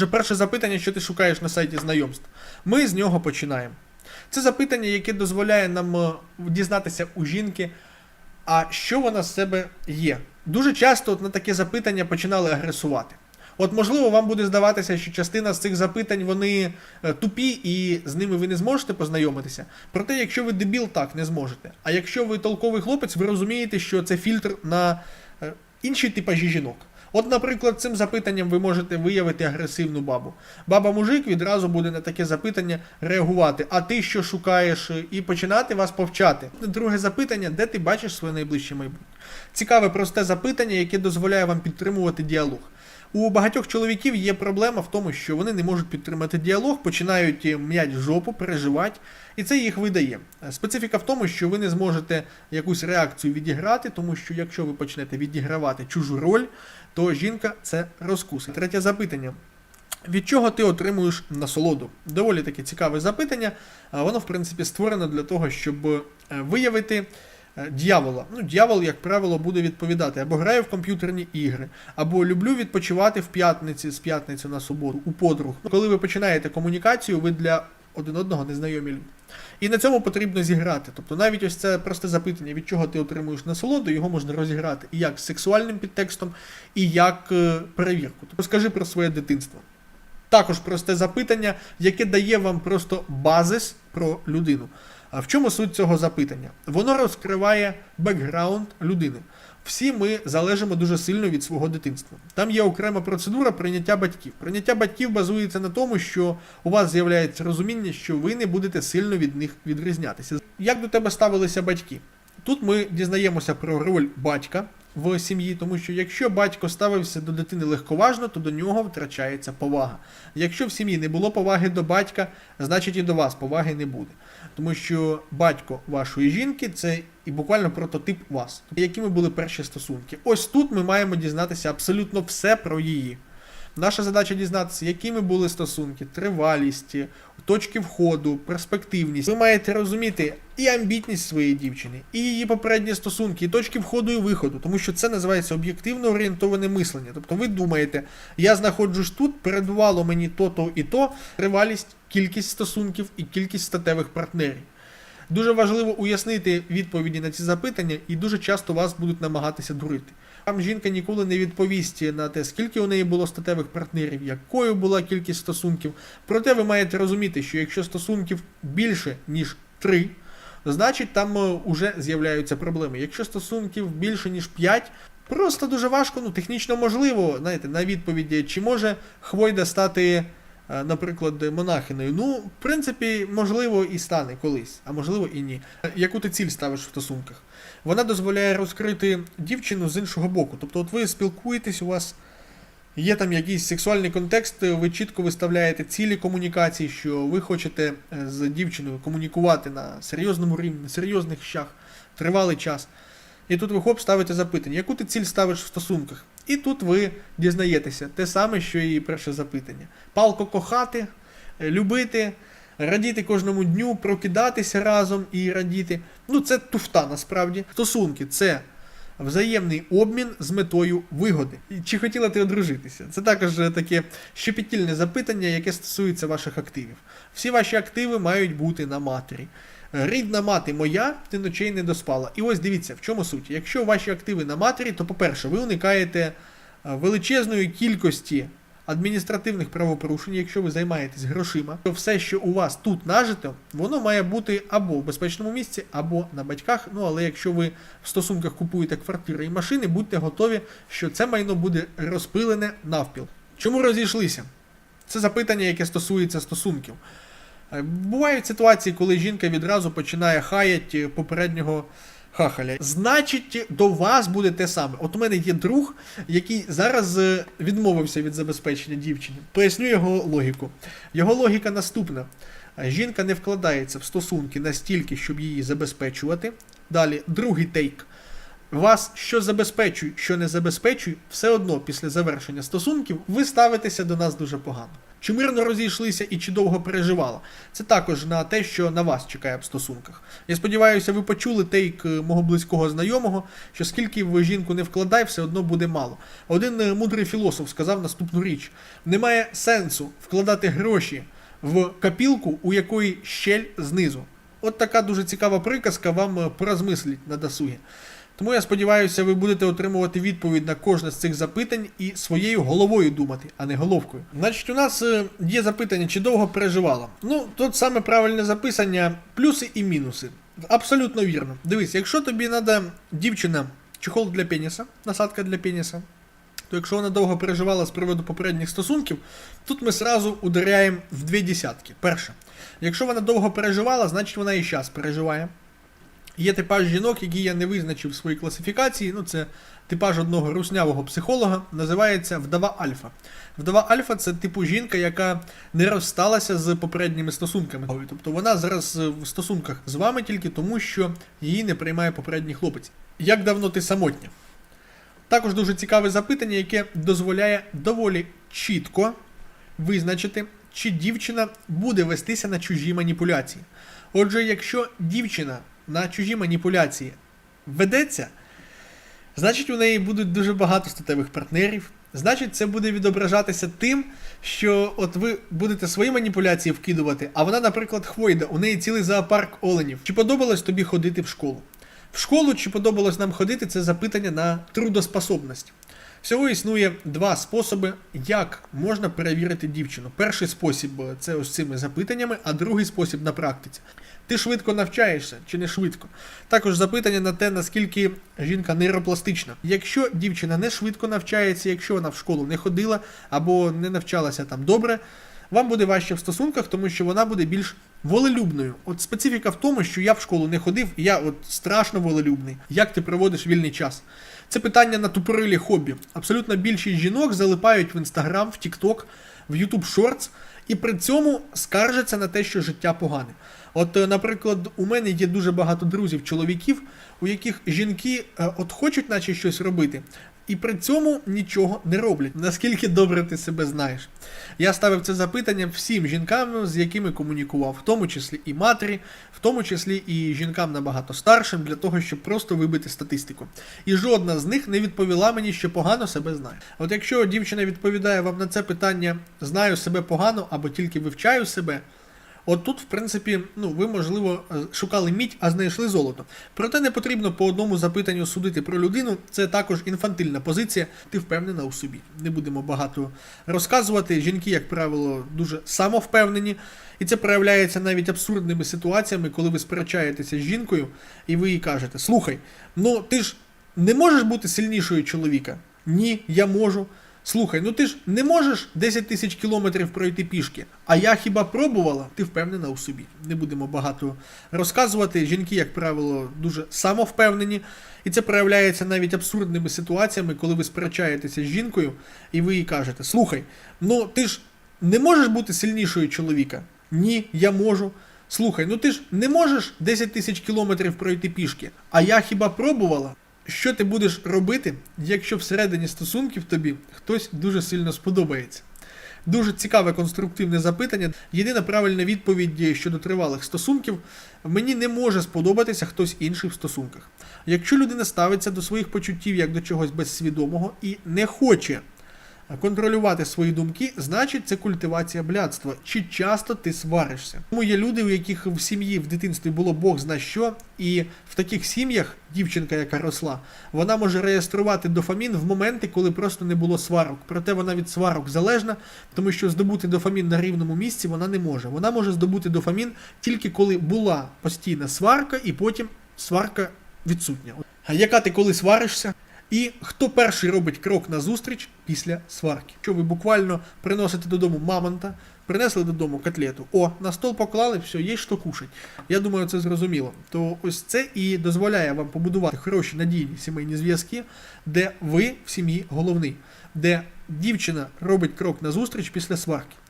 Отже, перше запитання, що ти шукаєш на сайті знайомств. Ми з нього починаємо. Це запитання, яке дозволяє нам е, дізнатися у жінки, а що вона з себе є. Дуже часто от на таке запитання починали агресувати. От, можливо, вам буде здаватися, що частина з цих запитань вони е, тупі і з ними ви не зможете познайомитися. Проте, якщо ви дебіл, так не зможете. А якщо ви толковий хлопець, ви розумієте, що це фільтр на е, інші типажі жінок. От, наприклад, цим запитанням ви можете виявити агресивну бабу. Баба-мужик відразу буде на таке запитання реагувати. А ти що шукаєш? І починати вас повчати. Друге запитання, де ти бачиш своє найближче майбутнє? Цікаве просте запитання, яке дозволяє вам підтримувати діалог. У багатьох чоловіків є проблема в тому, що вони не можуть підтримати діалог, починають е, м'ять жопу, переживати, і це їх видає. Специфіка в тому, що ви не зможете якусь реакцію відіграти, тому що якщо ви почнете відігравати чужу роль, то жінка це розкусить. Третє запитання. Від чого ти отримуєш насолоду? Доволі таке цікаве запитання. Воно, в принципі, створено для того, щоб е, виявити дьявола. Ну, дьявол, як правило, буде відповідати або граю в комп'ютерні ігри, або люблю відпочивати в п'ятниці з п'ятниці на суботу у подруг. Ну, Коли ви починаєте комунікацію, ви для один одного незнайомі люди. І на цьому потрібно зіграти. Тобто навіть ось це просте запитання, від чого ти отримуєш насолоду, його можна розіграти і як з сексуальним підтекстом, і як е, перевірку. Тобто скажи про своє дитинство. Також просте запитання, яке дає вам просто базис про людину. А в чому суть цього запитання? Воно розкриває бекграунд людини. Всі ми залежимо дуже сильно від свого дитинства. Там є окрема процедура прийняття батьків. Прийняття батьків базується на тому, що у вас з'являється розуміння, що ви не будете сильно від них відрізнятися. Як до тебе ставилися батьки? Тут ми дізнаємося про роль батька в сім'ї, тому що якщо батько ставився до дитини легковажно, то до нього втрачається повага. Якщо в сім'ї не було поваги до батька, значить і до вас поваги не буде. Тому що батько вашої жінки це і буквально прототип вас. Якими були перші стосунки? Ось тут ми маємо дізнатися абсолютно все про її. Наша задача дізнатися, якими були стосунки, тривалість, точки входу, перспективність. Ви маєте розуміти і амбітність своєї дівчини, і її попередні стосунки, і точки входу і виходу, тому що це називається об'єктивно орієнтоване мислення. Тобто ви думаєте, я знаходжусь тут, передувало мені то-то і то, тривалість, кількість стосунків і кількість статевих партнерів. Дуже важливо уяснити відповіді на ці запитання, і дуже часто вас будуть намагатися дурити. Вам жінка ніколи не відповість на те, скільки у неї було статевих партнерів, якою була кількість стосунків. Проте ви маєте розуміти, що якщо стосунків більше, ніж 3, значить там вже з'являються проблеми. Якщо стосунків більше, ніж 5, просто дуже важко, ну технічно можливо, знаєте, на відповіді, чи може Хвойда стати е, наприклад, монахиною. Ну, в принципі, можливо, і стане колись, а можливо і ні. Яку ти ціль ставиш в стосунках? Вона дозволяє розкрити дівчину з іншого боку. Тобто, от ви спілкуєтесь, у вас є там якийсь сексуальний контекст, ви чітко виставляєте цілі комунікації, що ви хочете е, з дівчиною комунікувати на серйозному рівні, на серйозних щах, тривалий час. І тут ви хоп ставите запитання, яку ти ціль ставиш в стосунках? І тут ви дізнаєтеся те саме, що і перше запитання. Палко кохати, е, любити, радіти кожному дню, прокидатися разом і радіти. Ну, це туфта насправді. Стосунки це взаємний обмін з метою вигоди. Чи хотіла ти одружитися? Це також е, таке щепетільне запитання, яке стосується ваших активів. Всі ваші активи мають бути на матері. Рідна мати моя, ти ночей не доспала. І ось дивіться, в чому суть. Якщо ваші активи на матері, то, по-перше, ви уникаєте е, величезної кількості адміністративних правопорушень, якщо ви займаєтесь грошима, то все, що у вас тут нажито, воно має бути або в безпечному місці, або на батьках. Ну але якщо ви в стосунках купуєте квартири і машини, будьте готові, що це майно буде розпилене навпіл. Чому розійшлися? Це запитання, яке стосується стосунків. Е, Бувають ситуації, коли жінка відразу починає хаяти попереднього хахаля. Значить, до вас буде те саме. От у мене є друг, який зараз е, відмовився від забезпечення дівчини. Поясню його логіку. Його логіка наступна: Е, жінка не вкладається в стосунки настільки, щоб її забезпечувати. Далі, другий тейк. Вас що забезпечує, що не забезпечує, все одно після завершення стосунків ви ставитеся до нас дуже погано. Чи мирно розійшлися і чи довго переживала. Це також на те, що на вас чекає в стосунках. Я сподіваюся, ви почули тейк е, мого близького знайомого, що скільки в жінку не вкладай, все одно буде мало. Один е, мудрий філософ сказав наступну річ: немає сенсу вкладати гроші в копілку, у якої щель знизу. От така дуже цікава приказка вам е, порозмисліть на досугі. Тому я сподіваюся, ви будете отримувати відповідь на кожне з цих запитань і своєю головою думати, а не головкою. Значить, у нас е, є запитання, чи довго переживала. Ну, тут саме правильне записання, плюси і мінуси. Абсолютно вірно. Дивись, якщо тобі треба дівчина, чехол для пеніса, насадка для пеніса, то якщо вона довго переживала з приводу попередніх стосунків, тут ми сразу ударяємо в дві десятки. Перше, якщо вона довго переживала, значить вона і зараз переживає. Є типаж жінок, які я не визначив в своїй класифікації. Ну, це типаж одного руснявого психолога, називається вдова Альфа. Вдова Альфа це типу жінка, яка не розсталася з попередніми стосунками. Тобто вона зараз в стосунках з вами тільки тому, що її не приймає попередній хлопець. Як давно ти самотня? Також дуже цікаве запитання, яке дозволяє доволі чітко визначити, чи дівчина буде вестися на чужі маніпуляції. Отже, якщо дівчина на чужі маніпуляції ведеться, значить у неї будуть дуже багато статевих партнерів. Значить, це буде відображатися тим, що от ви будете свої маніпуляції вкидувати, а вона, наприклад, хвойда, у неї цілий зоопарк оленів. Чи подобалось тобі ходити в школу? В школу чи подобалось нам ходити, це запитання на трудоспособність. Всього існує два способи, як можна перевірити дівчину. Перший спосіб е, це ось цими запитаннями, а другий спосіб на практиці. Ти швидко навчаєшся чи не швидко? Також запитання на те, наскільки жінка нейропластична. Якщо дівчина не швидко навчається, якщо вона в школу не ходила або не навчалася там добре, вам буде важче в стосунках, тому що вона буде більш волелюбною. От специфіка в тому, що я в школу не ходив, і я от страшно волелюбний. Як ти проводиш вільний час? Це питання на тупорилі хобі. Абсолютно більшість жінок залипають в інстаграм, в Тікток, в Ютуб Шортс і при цьому скаржаться на те, що життя погане. От, е, наприклад, у мене є дуже багато друзів, чоловіків, у яких жінки е, от хочуть, наче щось робити, і при цьому нічого не роблять. Наскільки добре ти себе знаєш? Я ставив це запитання всім жінкам, з якими комунікував, в тому числі і матері, в тому числі і жінкам набагато старшим, для того, щоб просто вибити статистику. І жодна з них не відповіла мені, що погано себе знає. От якщо дівчина відповідає вам на це питання знаю себе погано або тільки вивчаю себе. От тут, в принципі, ну ви, можливо, е, шукали мідь, а знайшли золото. Проте не потрібно по одному запитанню судити про людину. Це також інфантильна позиція. Ти впевнена у собі. Не будемо багато розказувати. Жінки, як правило, дуже самовпевнені, і це проявляється навіть абсурдними ситуаціями, коли ви сперечаєтеся з жінкою, і ви їй кажете: Слухай, ну ти ж не можеш бути сильнішою чоловіка? Ні, я можу. Слухай, ну ти ж не можеш 10 тисяч кілометрів пройти пішки. А я хіба пробувала? Ти впевнена у собі. Не будемо багато розказувати. Жінки, як правило, дуже самовпевнені. І це проявляється навіть абсурдними ситуаціями, коли ви сперечаєтеся з жінкою, і ви їй кажете: Слухай, ну ти ж не можеш бути сильнішою чоловіка? Ні, я можу. Слухай, ну ти ж не можеш 10 тисяч кілометрів пройти пішки. А я хіба пробувала? Що ти будеш робити, якщо всередині стосунків тобі хтось дуже сильно сподобається? Дуже цікаве конструктивне запитання. Єдина правильна відповідь щодо тривалих стосунків: мені не може сподобатися хтось інший в стосунках. Якщо людина ставиться до своїх почуттів як до чогось безсвідомого і не хоче контролювати свої думки, значить це культивація блядства. Чи часто ти сваришся? Тому є люди, у яких в сім'ї в дитинстві було Бог зна що, і в таких сім'ях дівчинка, яка росла, вона може реєструвати дофамін в моменти, коли просто не було сварок. Проте вона від сварок залежна, тому що здобути дофамін на рівному місці вона не може. Вона може здобути дофамін тільки коли була постійна сварка, і потім сварка відсутня. А яка ти коли сваришся? І хто перший робить крок назустріч після сварки? Що ви буквально приносите додому мамонта, принесли додому котлету, о, на стол поклали, все, є що кушать. Я думаю, це зрозуміло. То ось це і дозволяє вам побудувати хороші надійні сімейні зв'язки, де ви в сім'ї головний, де дівчина робить крок назустріч після сварки.